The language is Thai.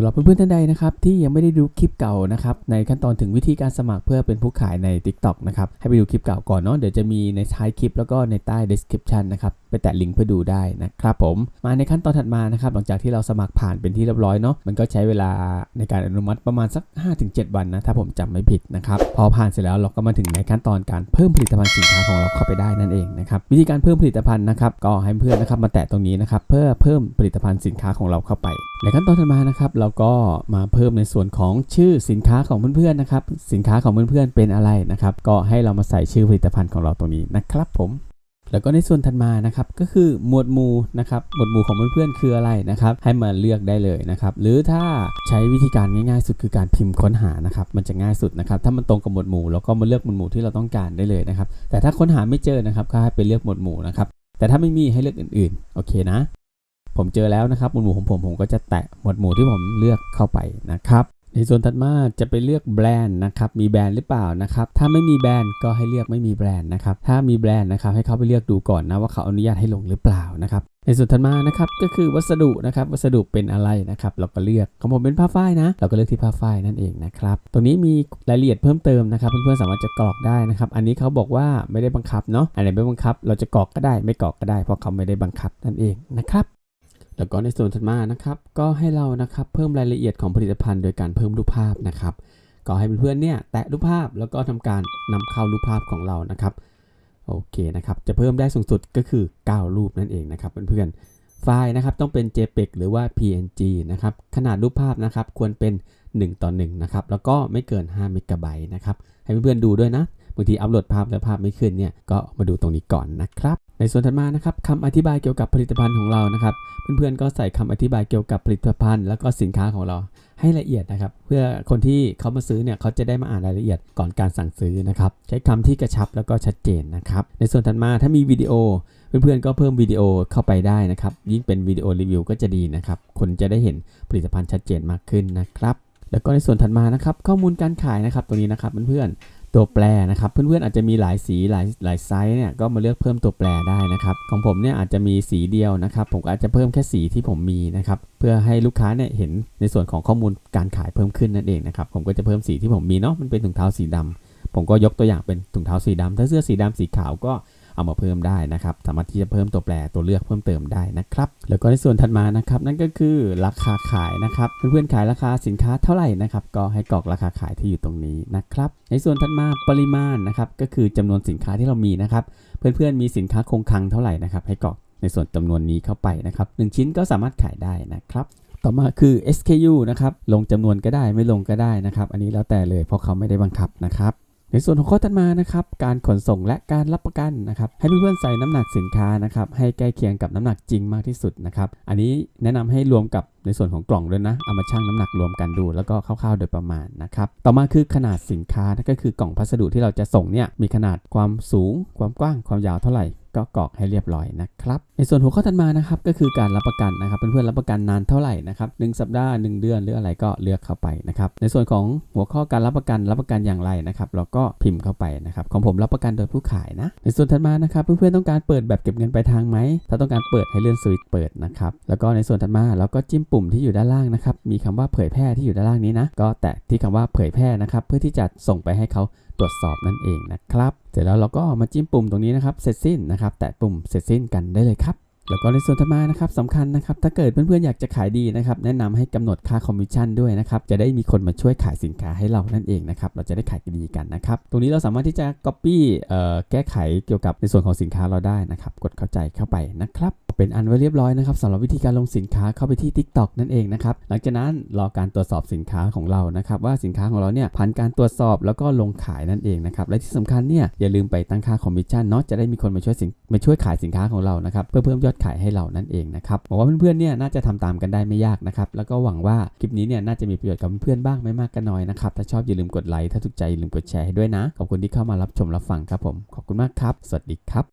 สำหรับเพื่อนๆท่านใดนะครับที่ยังไม่ได้ดูคลิปเก่านะครับในขั้นตอนถึงวิธีการสมัครเพื่อเป็นผู้ขายใน TikTok นะครับให้ไปดูคลิปเก่าก่อนเนาะเดี๋ยวจะมีในท้ายคลิปแล้วก็ในใต้ description นะครับไปแตะลิงก์เพื่อดูได้นะครับผมมาในขั้นตอนถัดมานะครับหลังจากที่เราสมัครผ่านเป็นที่เรียบร้อยเนาะมันก็ใช้เวลาในการอนุมัติประมาณสัก 5-7 วันนะถ้าผมจำไม่ผิดนะครับพอผ่านเสร็จแล้วเราก็มาถึงในขั้นตอนการเพิ่มผลิตภัณฑ์สินค้าของเราเข้าไปได้นั่นเองนะครับวิธีการเพิ่มผลิตภัณฑ์นะครับก็ให้เพื่อนนะครับมาแตะตรงนี้นะครับเพื่อเพิ่มผลิตภัณฑ์สินค้าของเราเข้าไป ในขั้นตอนถัดมานะครับเราก็มาเพิ่มในส่วนของชื่อสินค้าของเพื่อนๆนะครับสินค้าของเพื่อนๆเป็นอะไรนะครับก็ให้เรามาใส่ชื่อผลิตภัณฑ์ของเราตรงนี้นะครับผม แล้วก็ในส่วนถัดมานะครับก็คือหมวดหมู่นะครับหมวดหมู่ของเพื่อนๆคืออะไรนะครับให้มาเลือกได้เลยนะครับหรือถ้าใช้วิธีการง่ายๆ สุดคือการพิมพ์ค้นหานะครับมันจะง่ายสุดนะครับถ้ามันตรงกับหมวดหมู่เราก็มาเลือกหมวดหมู่ที่เราต้องการได้เลยนะครับแต่ถ้าค้นหาไม่เจอนะครับก็ให้ไปเลือกหมวดหมู่นะครับแต่ถ้าไม่มีให้เลือกอื่นๆโอเคนะ ผมเจอแล้วนะครับหมวดหมู่ของผมผมก็จะแตะหมวดหมู่ที่ผมเลือกเข้าไปนะครับ ในส่วนถัดมาจะไปเลือกแบรนด์นะครับ มีแบรนด์หรือเปล่านะครับ ถ้าไม่มีแบรนด์ก็ให้เลือกไม่มีแบรนด์นะครับ ถ้ามีแบรนด์นะครับให้เขาไปเลือกดูก่อนนะว่าเขาอนุญาตให้ลงหรือเปล่านะครับ ในส่วนถัดมานะครับก็คือวัสดุนะครับ วัสดุเป็นอะไรนะครับ เราก็เลือกของผมเป็นผ้าฝ้ายนะ เราก็เลือกที่ผ้าฝ้ายนั่นเองนะครับ ตรงนี้มีรายละเอียดเพิ่มเติมนะครับ เพื่อนๆสามารถจะกรอกได้นะครับ อันนี้เขาบอกว่าไม่ได้บังคับเนาะ อันไหนไม่บังคับ เราจะกรอกก็ได้ ไม่กรอกก็ได้ เพราะเขาไม่ได้บังคับนั่นเองนะครับ แล้วก็ในส่วนถัดมานะครับ ก็ให้เรานะครับเพิ่มรายละเอียดของผลิตภัณฑ์โดยการเพิ่มรูปภาพนะครับ ก็ให้เพื่อนๆเนี่ยแตะรูปภาพแล้วก็ทำการนำเข้ารูปภาพของเรานะครับโอเคนะครับ จะเพิ่มได้สูงสุดก็คือ 9 รูปนั่นเองนะครับเพื่อนๆไฟล์นะครับต้องเป็น JPEG หรือว่า PNG นะครับ ขนาดรูปภาพนะครับควรเป็น 1 ต่อ 1 นะครับ แล้วก็ไม่เกิน5เมกะไบต์นะครับ ให้เพื่อนๆดูด้วยนะ บางทีอัปโหลดภาพแล้วภาพไม่ขึ้นเนี่ยก็มาดูตรงนี้ก่อนนะครับ ในส่วนถัดมานะครับคำอธิบายเกี่ยวกับผลิตภัณฑ์ของเรานะครับ เพื่อนๆก็ใส่คำอธิบายเกี่ยวกับผลิตภัณฑ์ แล้วก็สินค้าของเราให้ละเอียดนะครับ เพื่อคนที่เขามาซื้อเนี่ยเขาจะได้มาอ่านรายละเอียดก่อนการสั่งซื้อนะครับ ใช้คำที่กระชับแล้วก็ชัดเจนนะครับ ในส่วนถัดมาถ้ามีวิดีโอเพื่อนๆก็เพิ่มวิดีโอเข้าไปได้นะครับ ยิ่งเป็นวิดีโอรีวิวก็จะดีนะครับ คนจะได้เห็นผลิตภัณฑ์ชัดเจนมากขึ้นนะครับ แล้วก็ในส่วนถัดมานะครับ ข้อมูลการขายนะครับ ตรงนี้นะครับเพื่อนๆ ตัวแปรนะครับ เพื่อนๆอาจจะมีหลายสีหลายหลายไซส์เนี่ยก็มาเลือกเพิ่มตัวแปรได้นะครับ ของผมเนี่ยอาจจะมีสีเดียวนะครับ ผมอาจจะเพิ่มแค่สีที่ผมมีนะครับเพื่อให้ลูกค้าเนี่ยเห็นในส่วนของข้อมูลการขายเพิ่มขึ้นนั่นเองนะครับผมก็จะเพิ่มสีที่ผมมีเนาะมันเป็นถุงเท้าสีดำผมก็ยกตัวอย่างเป็นถุงเท้าสีดำถ้าเสื้อสีดำสีขาวก็ เอามาเพิ่มได้นะครับ สามารถที่จะเพิ่มตัวแปรตัวเลือกเพิ่มเติมได้นะครับ แล้วก็ในส่วนถัดมานะครับนั่นก็คือราคาขายนะครับเพื่อนๆขายราคาสินค้าเท่าไหร่นะครับก็ให้กรอกราคาขายที่อยู่ตรงนี้นะครับ ในส่วนถัดมาปริมาณนะครับก็คือจำนวนสินค้าที่เรามีนะครับ เพื่อนๆมีสินค้าคงคลังเท่าไหร่นะครับให้กรอกในส่วนจำนวนนี้เข้าไปนะครับหนึ่งชิ้นก็สามารถขายได้นะครับต่อมาคือ SKU นะครับ ลงจำนวนก็ได้ไม่ลงก็ได้นะครับ อันนี้แล้วแต่เลยเพราะเขาไม่ได้บังคับนะครับ ในส่วนของข้อถัดมานะครับ การขนส่งและการรับประกันนะครับ ให้เพื่อนๆใส่น้ำหนักสินค้านะครับ ให้ใกล้เคียงกับน้ำหนักจริงมากที่สุดนะครับ อันนี้แนะนำให้รวมกับในส่วนของกล่องด้วยนะ เอามาชั่งน้ำหนักรวมกันดู แล้วก็คร่าวๆโดยประมาณนะครับ ต่อมาคือขนาดสินค้านั่นก็คือกล่องพัสดุที่เราจะส่งเนี่ย มีขนาดความสูง ความกว้าง ความยาวเท่าไหร่ ก็กรอกให้เรียบร้อยนะครับ ในส่วนหัวข้อถัดมานะครับก็คือการรับประกันนะครับเพื่อนๆรับประกันนานเท่าไหร่นะครับหนึ่งสัปดาห์ 1 เดือนหรืออะไรก็เลือกเข้าไปนะครับในส่วนของหัวข้อการรับประกันรับประกันอย่างไรนะครับเราก็พิมพ์เข้าไปนะครับของผมรับประกันโดยผู้ขายนะในส่วนถัดมานะครับเพื่อนๆต้องการเปิดแบบเก็บเงินปลายทางไหมถ้าต้องการเปิดให้เลื่อนสวิตช์เปิดนะครับแล้วก็ในส่วนถัดมาเราก็จิ้มปุ่มที่อยู่ด้านล่างนะครับมีคำว่าเผยแพร่ที่อยู่ด้านล่างนี้นะก็แตะที่คำว่าเผยแพร่นะครับเพื่อที่จะส่งไปให้เขา ตรวจสอบนั่นเองนะครับ เสร็จแล้วเราก็มาจิ้มปุ่มตรงนี้นะครับ เสร็จสิ้นนะครับ แตะปุ่มเสร็จสิ้นกันได้เลยครับ แล้วก็ในส่วนถัดมานะครับสำคัญนะครับถ้าเกิดเพื่อนๆอยากจะขายดีนะครับแนะนำให้กำหนดค่าคอมมิชชั่นด้วยนะครับจะได้มีคนมาช่วยขายสินค้าให้เรานั่นเองนะครับเราจะได้ขายดีกันนะครับตรงนี้เราสามารถที่จะ Copy เอ่อแก้ไขเกี่ยวกับในส่วนของสินค้าเราได้นะครับกดเข้าใจเข้าไปนะครับเป็นอันไว้เรียบร้อยนะครับสำหรับวิธีการลงสินค้าเข้าไปที่ TikTok นั่นเองนะครับหลังจากนั้นรอการตรวจสอบสินค้าของเรานะครับว่าสินค้าของเราเนี่ยผ่านการตรวจสอบแล้วก็ลงขายนั่นเองนะครับและที่สำคัญเนี่ยอย่าลืมไปตั้งค่าคอมมิชชั่นเนาะจะได้มีคนมาช่วยสินมาช่วยขายสินค้าของเรานะครับเพื่อเพิ่มยอดขายให้เรานั่นเองนะครับบอกว่าเพื่อนๆเนี่ยน่าจะทำตามกันได้ไม่ยากนะครับแล้วก็หวังว่าคลิปนี้เนี่ยน่าจะมีประโยชน์กับเพื่อนๆบ้างไม่มากก็น้อยนะครับถ้าชอบอย่าลืมกดไลค์ถ้าถูกใจอย่าลืมกดแชร์ให้ด้วยนะขอบคุณที่เข้ามารับชมรับฟังครับผมขอบคุณมากครับ สวัสดีครับ